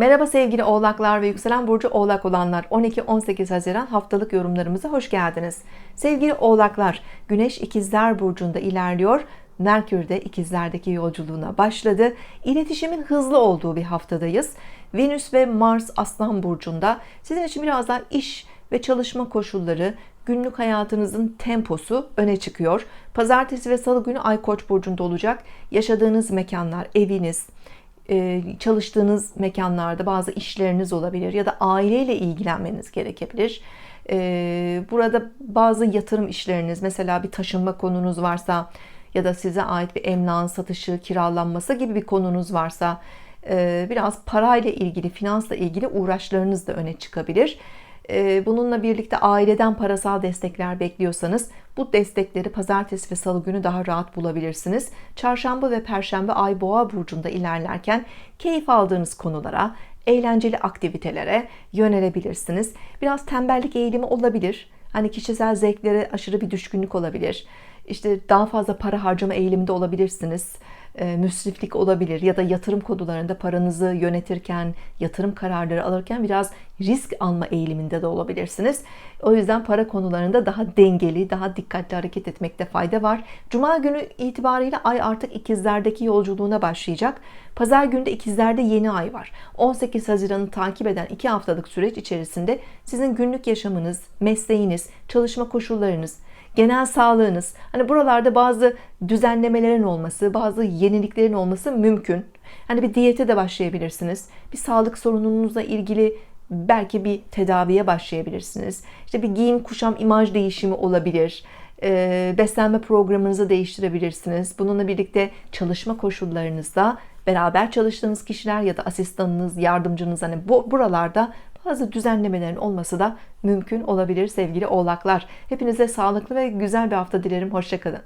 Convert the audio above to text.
Merhaba sevgili oğlaklar ve yükselen burcu oğlak olanlar 12-18 Haziran haftalık yorumlarımıza hoş geldiniz. Sevgili oğlaklar Güneş ikizler burcunda ilerliyor. Merkür de ikizlerdeki yolculuğuna başladı. İletişimin hızlı olduğu bir haftadayız. Venüs ve Mars Aslan burcunda sizin için biraz daha iş ve çalışma koşulları, günlük hayatınızın temposu öne çıkıyor. Pazartesi ve salı günü Ay Koç burcunda olacak. Yaşadığınız mekanlar, eviniz, çalıştığınız mekanlarda bazı işleriniz olabilir ya da aileyle ilgilenmeniz gerekebilir. E, burada bazı yatırım işleriniz, mesela bir taşınma konunuz varsa ya da size ait bir emlakın satışı, kiralanması gibi bir konunuz varsa e, biraz parayla ilgili, finansla ilgili uğraşlarınız da öne çıkabilir. Bununla birlikte aileden parasal destekler bekliyorsanız bu destekleri pazartesi ve salı günü daha rahat bulabilirsiniz. Çarşamba ve perşembe ay boğa burcunda ilerlerken keyif aldığınız konulara, eğlenceli aktivitelere yönelebilirsiniz. Biraz tembellik eğilimi olabilir. Hani kişisel zevklere aşırı bir düşkünlük olabilir. İşte daha fazla para harcama eğiliminde olabilirsiniz müsriflik olabilir ya da yatırım konularında paranızı yönetirken, yatırım kararları alırken biraz risk alma eğiliminde de olabilirsiniz. O yüzden para konularında daha dengeli, daha dikkatli hareket etmekte fayda var. Cuma günü itibariyle ay artık ikizlerdeki yolculuğuna başlayacak. Pazar günü de ikizlerde yeni ay var. 18 Haziran'ı takip eden 2 haftalık süreç içerisinde sizin günlük yaşamınız, mesleğiniz, çalışma koşullarınız, genel sağlığınız, hani buralarda bazı düzenlemelerin olması, bazı yeniliklerin olması mümkün. Hani bir diyete de başlayabilirsiniz. Bir sağlık sorununuzla ilgili belki bir tedaviye başlayabilirsiniz. İşte bir giyim, kuşam, imaj değişimi olabilir. Ee, beslenme programınızı değiştirebilirsiniz. Bununla birlikte çalışma koşullarınızda beraber çalıştığınız kişiler ya da asistanınız, yardımcınız hani bu buralarda bazı düzenlemelerin olması da mümkün olabilir sevgili oğlaklar. Hepinize sağlıklı ve güzel bir hafta dilerim. Hoşçakalın.